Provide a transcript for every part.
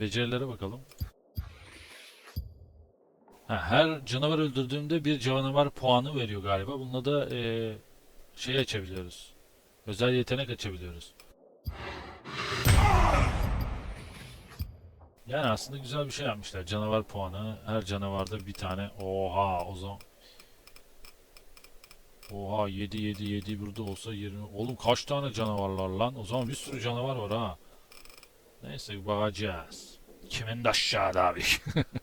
Becerilere bakalım. Ha, her canavar öldürdüğümde bir canavar puanı veriyor galiba. Bununla da eee şey açabiliyoruz. Özel yetenek açabiliyoruz. Yani aslında güzel bir şey yapmışlar. Canavar puanı. Her canavarda bir tane. Oha o zaman. Oha 7 7 7 burada olsa 20. Oğlum kaç tane canavarlar lan? O zaman bir sürü canavar var ha. Neyse bakacağız. Kimin de aşağıda abi.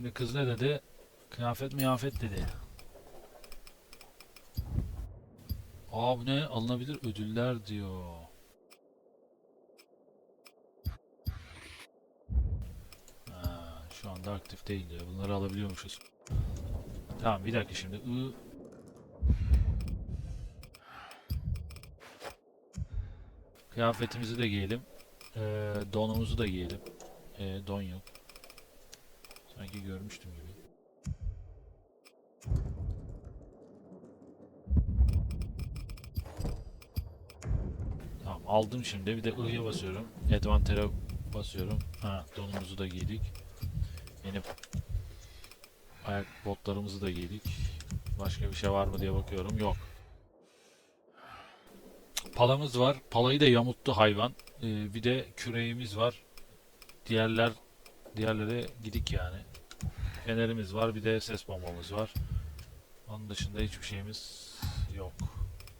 Şimdi kız ne dedi? Kıyafet miyafet dedi. Aa bu ne? Alınabilir ödüller diyor. Ha, şu anda aktif değil diyor. Bunları alabiliyormuşuz. Tamam bir dakika şimdi. I Kıyafetimizi de giyelim. Ee, donumuzu da giyelim. Ee, don yok. Sanki görmüştüm gibi. Tamam aldım şimdi. Bir de I'ya basıyorum. Advantage'e basıyorum. Ha donumuzu da giydik. Yeni ayak botlarımızı da giydik. Başka bir şey var mı diye bakıyorum. Yok. Palamız var. Palayı da yamuttu hayvan. Ee, bir de küreğimiz var. Diğerler diğerlere gidik yani. Fenerimiz var. Bir de ses bombamız var. Onun dışında hiçbir şeyimiz yok.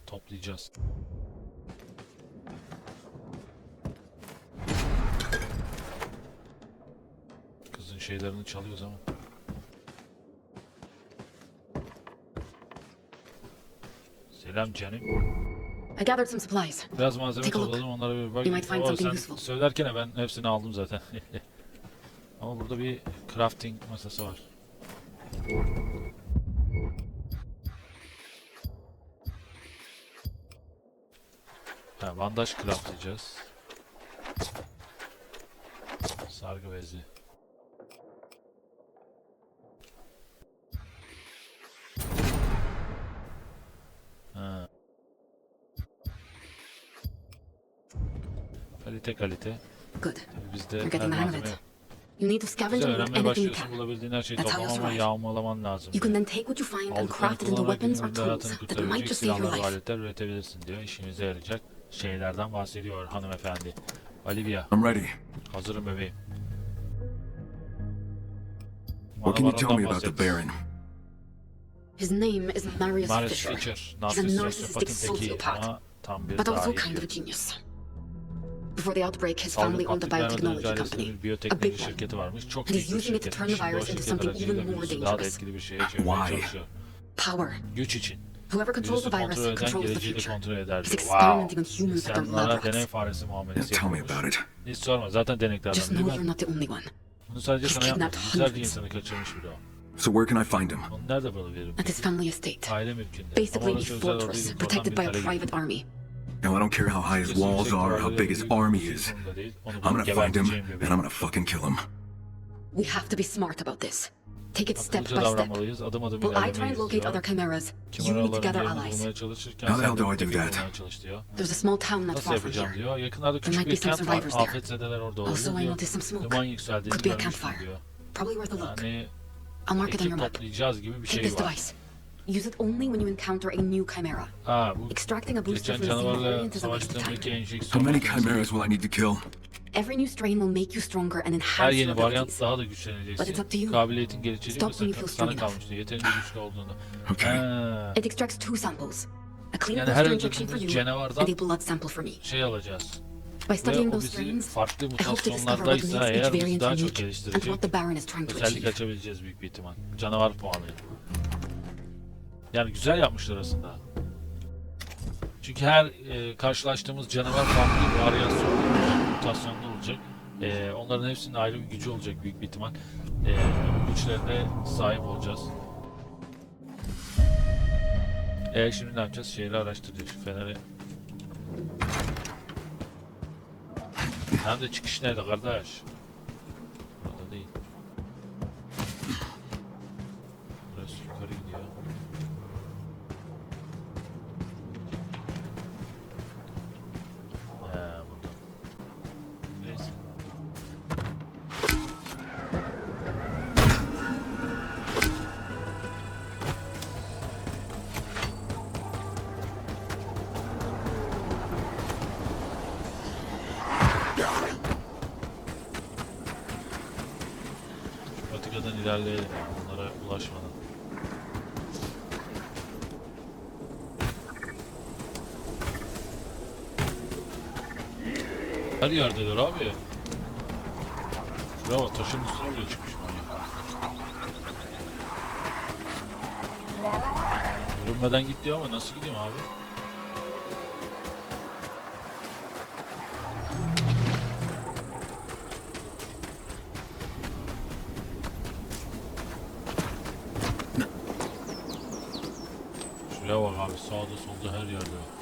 Toplayacağız. Kızın şeylerini çalıyoruz ama. Selam canım. I gathered some supplies. Biraz malzeme topladım onlara bir bak. You might find something useful. söylerken ben hepsini aldım zaten. Ama burada bir crafting masası var. Ha, bandaj craftlayacağız. Sargı bezi. Ha. Kalite kalite. Good. Bizde her malzeme yok. You need to scavenge Güzel and loot öğrenmeye anything you başlıyorsun. can. Bulabildiğin her şeyi That's how toplaman you'll ve survive. yağmalaman lazım. You can then take what you find and Aldıklarını craft it into kullanarak weapons or günümüzde tools hayatını that might kurtarabilecek just save your silahlar ve life. aletler üretebilirsin diyor. İşimize yarayacak şeylerden bahsediyor hanımefendi. Olivia, I'm ready. hazırım bebeğim. What can you tell ondan me about the bahset. Baron? His name is Marius Marius Fisher. Fisher, He's a narsist narcissistic sosyopatin teki sociopath. ama tam bir But also dahi. kind of a genius. Before the outbreak, his family owned a biotechnology company, a big one, and he's using it to turn the virus into something even more dangerous. Why? Power. Whoever controls the virus controls the future. He's experimenting on humans at the lab rats. Now tell me about it. Just know you're not the only one. He's kidnapped hundreds. So where can I find him? At his family estate. Basically a fortress, protected by a private army. Now I don't care how high his walls are or how big his army is. zorunda değil. Onu I'm gonna find him and. I'm gonna fucking kill him. We have to be smart about this. Take it step by step. davranmalıyız. Adım adım While I try and locate other chimeras, you need to gather allies. How the hell do I do that? olmaya çalış diyor. There's a small town not Nasıl far from yapacağım here. diyor. Yakınlarda küçük might bir be some kent var. survivors there. Afetzedeler orada Also, olur I diyor. noticed some smoke. Duman yükseldiğini Could be a campfire. Probably worth a look. I'll mark it on your map. toplayacağız Take this device. Use it only when you encounter a new chimera. Ha bu Extracting a booster geçen from the canavarla variant is a waste of time. savaştığımdaki enjeksiyon How many chimeras will I need to kill? Every new strain will make you stronger and Her enhance your yeni varyant abilities. daha da But it's up to you. Kabiliyetin gelişecek Stop when you feel sana strong kalmış diyor. Yeterince güçlü olduğunda. Okay. Ha, It extracts two samples. A clean Yani her booster injection for you, canavardan and a blood sample for me. şey alacağız. By Ve studying o those bizi strains, farklı I hope to discover what mutasyonlardaysa makes eğer each bizi variant daha çok unique and geliştirecek. what the Baron is trying to Özellik achieve. açabileceğiz büyük bir ihtimal. Canavar puanı. Yani güzel yapmışlar aslında. Çünkü her e, karşılaştığımız canavar farklı bir varyasyon, mutasyonda olacak. E, onların hepsinin ayrı bir gücü olacak büyük bir ihtimal. E, güçlerine sahip olacağız. E şimdi ne yapacağız? Şehri araştıracağız. Feneri. Hem de çıkış nerede kardeş? İlerleyelim onlara ulaşmadan. Her yerdeler abi. Bravo taşın üstüne bile çıkmış manyak. Görünmeden gitti ama nasıl gideyim abi? Sağda solda her yerde. Güvenli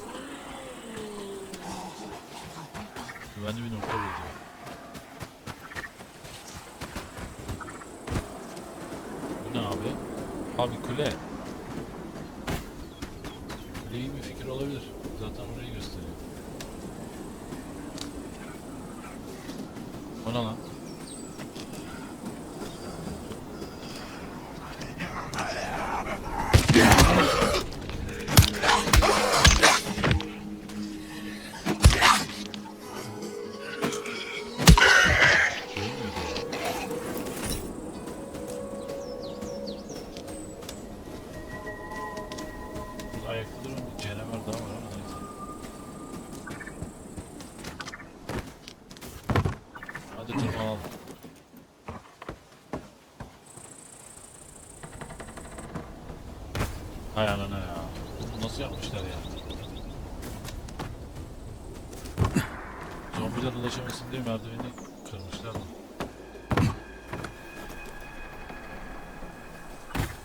diye merdiveni kırmışlar mı?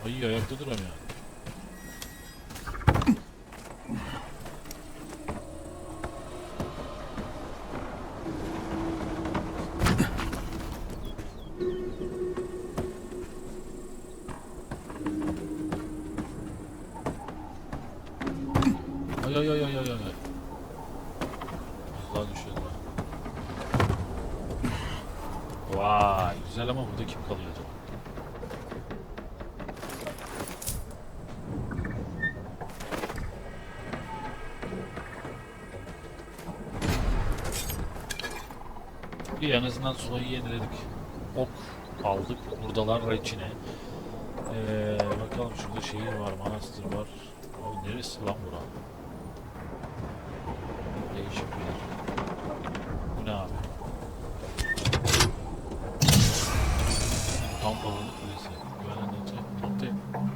Ay ayakta duramıyor. Ay ay ay ay ay ay. Allah düşüyor lan. Vay güzel ama burada kim kalıyor acaba? İyi en azından sulayı yeniledik. Ok aldık. Buradalar reçine. Ee, bakalım şurada şehir var, manastır var. Abi neresi lan bura? Değişik bir yer. Bu ne abi? Kamp alanı kulesi. Güvenen nota, nota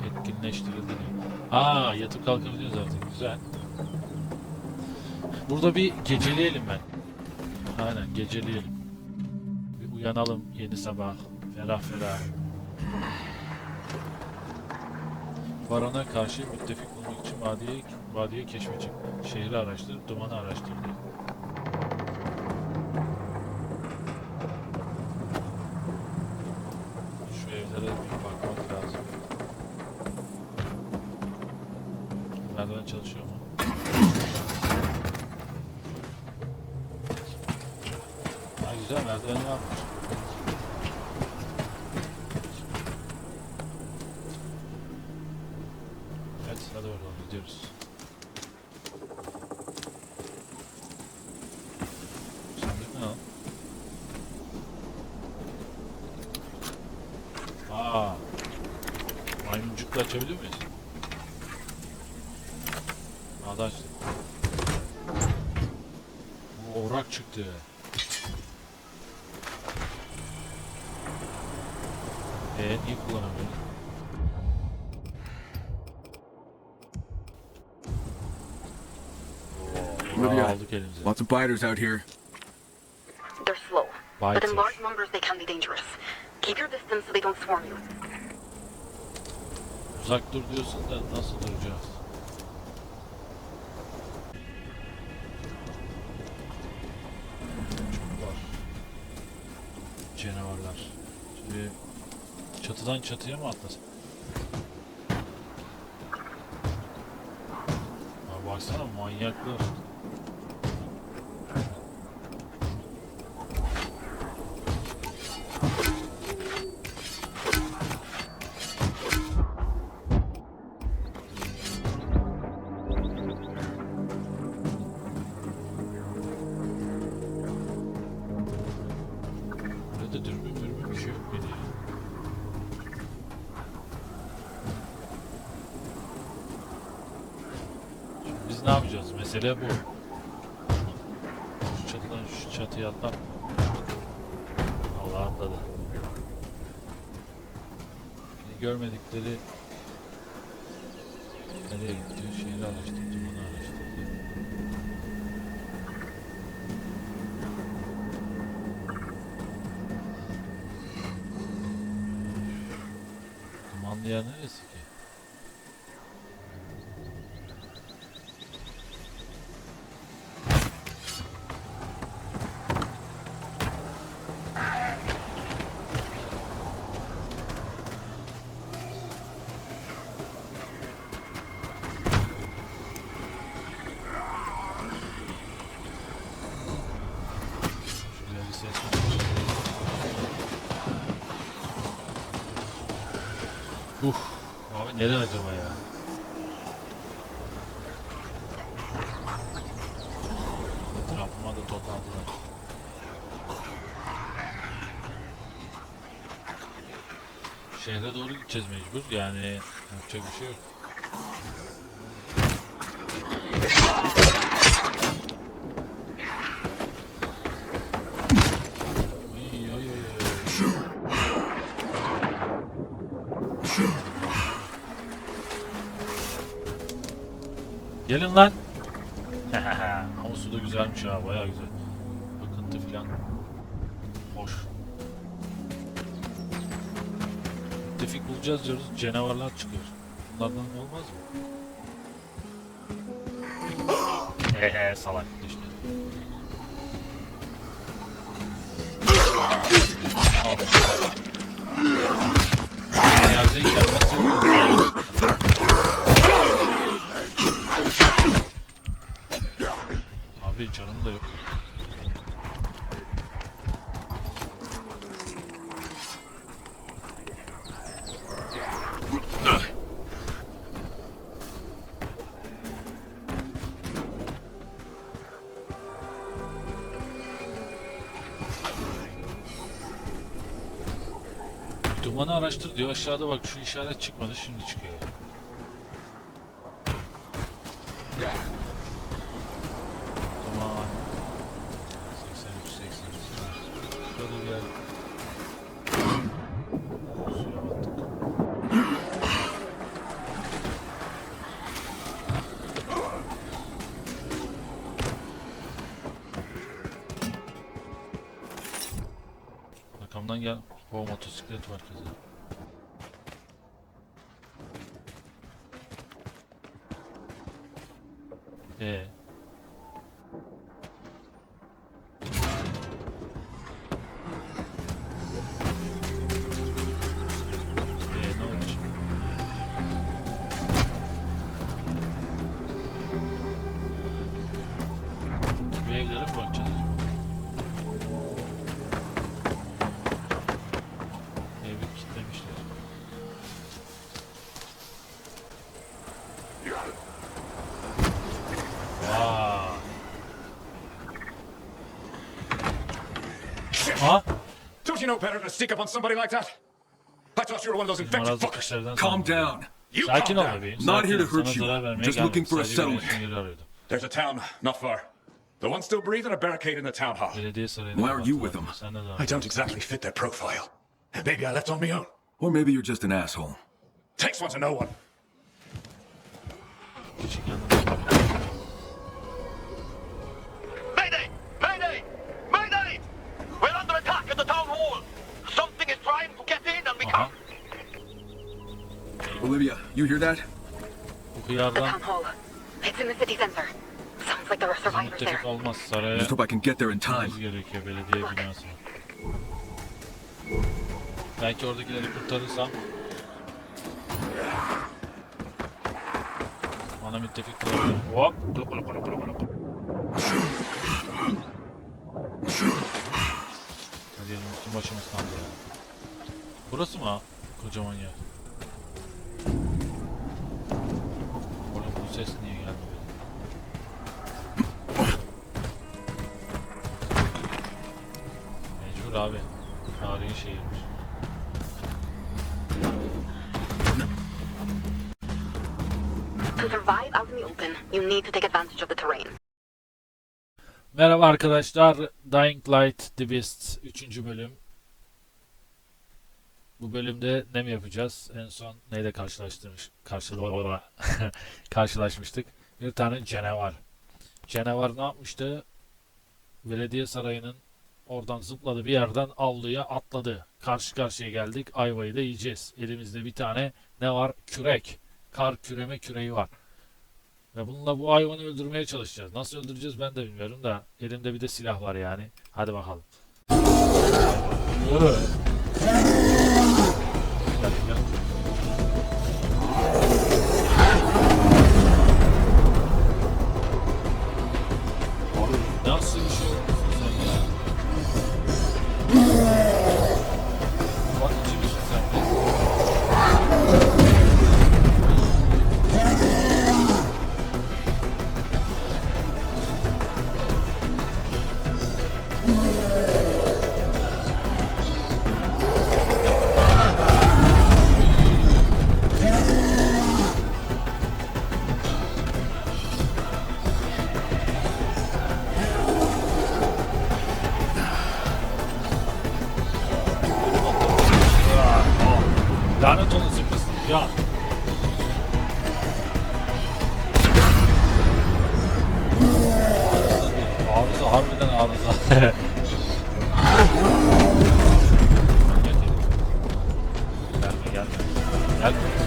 etkinleştirildi diyor. Aa yatıp kalkabiliyoruz artık. Güzel. Burada bir geceleyelim ben. Aynen geceleyelim. Bir uyanalım yeni sabah. Ferah ferah. Barona karşı müttefik bulmak için vadiye, vadiye keşfe çık. Şehri araştırıp dumanı araştır diyor. Hadi oradan gidiyoruz. Sandık ne lan? Aa. Maymuncukla açabiliyor muyuz? Aa da açtık. Orak çıktı. Elimize. Lots of biters out here. They're slow, but in large numbers they can be dangerous. Keep your distance so they don't swarm you. Uzak dur diyorsun da nasıl duracağız? Çok var. Canavarlar. Şimdi çatıdan çatıya mı atlasın? Ya baksana manyaklar. Şu çatıya atlar. Allah atladı. Şimdi görmedikleri nereye gitti? Şeyi araştırdı, bunu araştırdı. Dumanlı yer neresi Uh, abi neden acaba ya? Etrafıma da toplandılar. Şehre doğru gideceğiz mecbur. Yani yapacak bir şey yok. Ha baya güzel. Akıntı filan. Hoş. Tefik bulacağız diyoruz. Canavarlar çıkıyor. Bunlardan olmaz mı? Hehe salak işte. Al. Yerdeyken nasıl Abi canım da yok. Dumanı araştır diyor. Aşağıda bak şu işaret çıkmadı şimdi çıkıyor. O motosiklet var kızı. Know better to sneak up on somebody like that? I thought you were one of those infected fuckers. Calm down. You Sakin calm ol down. bebeğim. Not sakin here ol. to hurt Sana you. zarar vermeye Just gelmedim. looking for a Sadece bir settlement. yeri arıyordum. There's a town not far. The one still breathing or barricade in the town hall? Belediye sarayına Why are you with them? Sen de devam I et. don't exactly fit their profile. And maybe I left on my own. Or maybe you're just an asshole. Takes one to know one. Küçük yanına. You hear that? Bu The hıyardan town hall. It's in the city center. Sounds like there are survivors there. müttefik olmaz. Saraya Just hope I can get there in time. gitmemiz gerekiyor belediye binasına. Belki oradakileri kurtarırsam bana müttefik olabilir. Hop. Hadi yerim üstüm başımız kaldı ya. Burası mı? ha? Kocaman yer. Ses niye geldi? Mecbur abi. Tarihi şehirmiş. To survive out in the open, you need to take advantage of the terrain. Merhaba arkadaşlar. Dying Light The Beast 3. bölüm. Bu bölümde ne mi yapacağız? En son neyle karşılaştırmış? Karşıla karşılaşmıştık. Bir tane canavar. Canavar ne yapmıştı? Belediye sarayının oradan zıpladı bir yerden avluya atladı. Karşı karşıya geldik. Ayvayı da yiyeceğiz. Elimizde bir tane ne var? Kürek. Kar küreme küreği var. Ve bununla bu hayvanı öldürmeye çalışacağız. Nasıl öldüreceğiz ben de bilmiyorum da elimde bir de silah var yani. Hadi bakalım. 있거든요. Arıza harbiden arıza. gelme gelme. Gelme.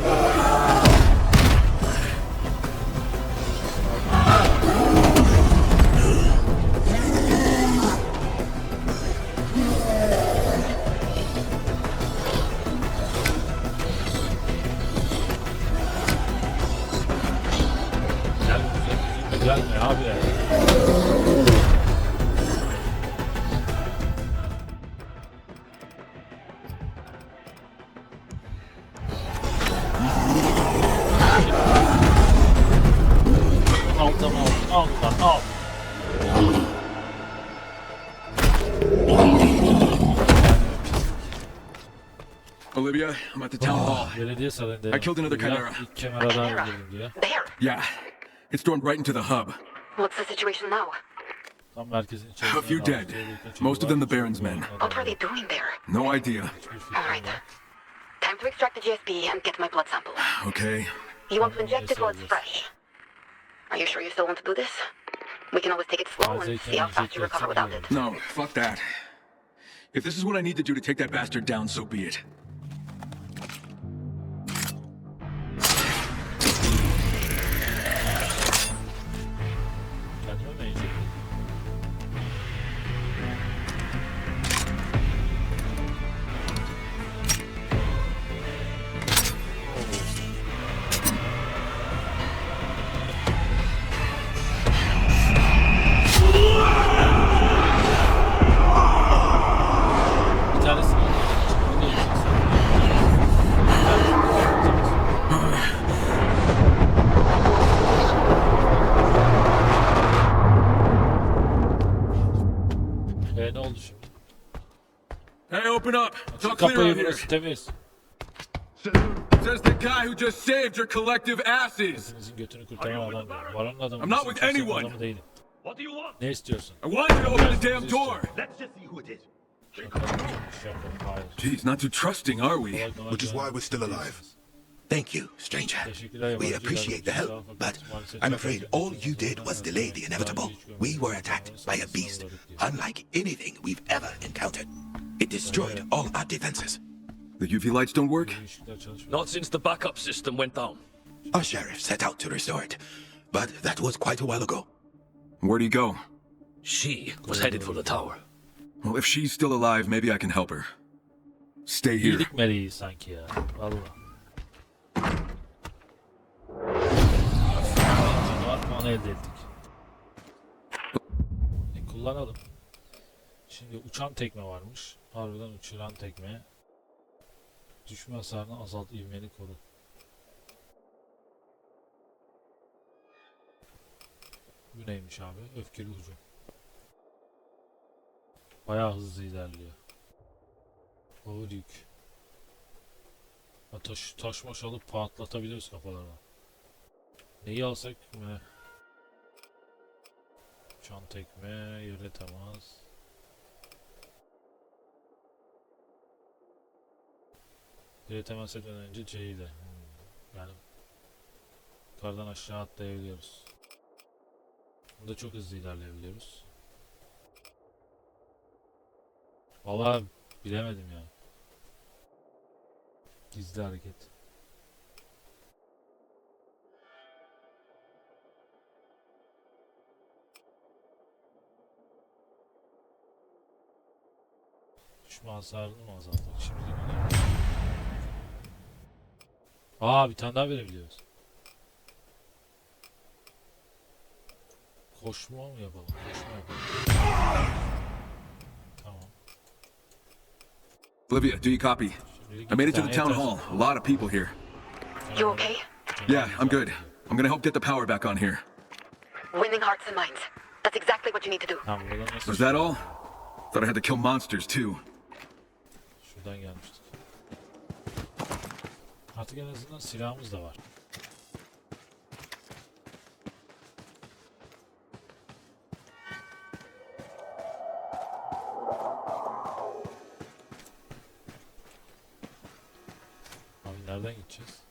Ah! At the town hall. Belediye sarayında. I killed another chimera. İlk kameradan öldürdüm diye. There. Yeah, it stormed right into the hub. What's the situation now? Tam merkezin içerisinde. A few dead. Most of them the Baron's men. What were they doing there? No idea. All right. Time to extract the GSP and get my blood sample. Okay. You want to inject it while it's fresh. Are you sure you still want to do this? We can always take it slow and see how fast you recover without it. No, fuck that. If this is what I need to do to take that bastard down, so be it. Kapıyı out here. burası temiz. Says the guy who just saved your collective asses. Hepinizin götünü kurtaran adam diyorum. Baron'un adamı. I'm not with anyone. değilim. What do you want? Ne istiyorsun? I want you to open the damn door. Let's just see who it is. Bakalım iş yapalım. Hayır. Jeez, not too trusting, are we? Kolay kolay Which is why we're still alive. Thank you, stranger. We appreciate the help, but I'm afraid all you did was delay the inevitable. Daha önce hiç We were attacked by a beast unlike anything we've ever encountered. It destroyed all our defenses. The UV lights don't work? Bu ışıklar çalışmıyor. Not since the backup system went down. Our sheriff set out to restore it, but that was quite a while ago. Where'd he go? She was headed for the tower. Well, if she's still alive, maybe I can help her. Stay here. İyilik meleği sanki ya. Valla. Canavar puanı elde ettik. E, kullanalım. Şimdi uçan tekme varmış. Harbiden uçuran tekme. Düşme hasarını azalt, ivmeni koru. Bu neymiş abi? Öfkeli hücum. Bayağı hızlı ilerliyor. Yük. Ha, taş, taş maş alıp patlatabiliriz kafalarına. Neyi alsak? Ne? Çan tekme, yere temas. Yere temas etmeden önce C ile. Hmm. Yani yukarıdan aşağı atlayabiliyoruz. Burada çok hızlı ilerleyebiliyoruz. Vallahi bilemedim ya. Gizli hareket. Düşme hasarını mı azalttık? Şimdi önemli. Aa bir tane daha verebiliyoruz. Koşma mı yapalım? Koşma yapalım. Tamam. Olivia, do you copy? I made it to the town hall. A lot of people here. You okay? Yeah, I'm good. I'm gonna help get the power back on here. Winning hearts and minds. That's exactly what you need to do. Tamam buradan nasıl? Was that all? Thought I had to kill monsters too. Şuradan gelmiştik. Artık en azından silahımız da var. Abi nereden gideceğiz?